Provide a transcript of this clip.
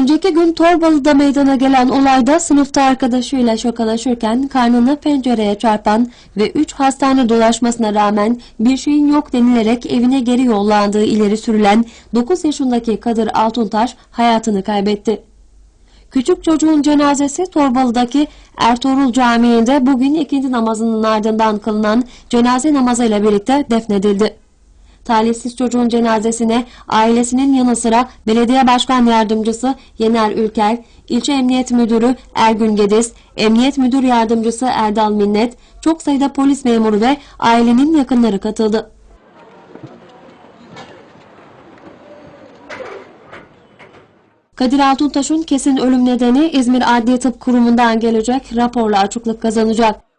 Önceki gün Torbalı'da meydana gelen olayda sınıfta arkadaşıyla şakalaşırken karnını pencereye çarpan ve 3 hastane dolaşmasına rağmen bir şeyin yok denilerek evine geri yollandığı ileri sürülen 9 yaşındaki Kadir Altuntaş hayatını kaybetti. Küçük çocuğun cenazesi Torbalı'daki Ertuğrul Camii'nde bugün ikindi namazının ardından kılınan cenaze namazıyla birlikte defnedildi. Talihsiz çocuğun cenazesine ailesinin yanı sıra belediye başkan yardımcısı Yener Ülker, ilçe emniyet müdürü Ergün Gediz, emniyet müdür yardımcısı Erdal Minnet, çok sayıda polis memuru ve ailenin yakınları katıldı. Kadir Altuntaş'ın kesin ölüm nedeni İzmir Adli Tıp Kurumu'ndan gelecek raporla açıklık kazanacak.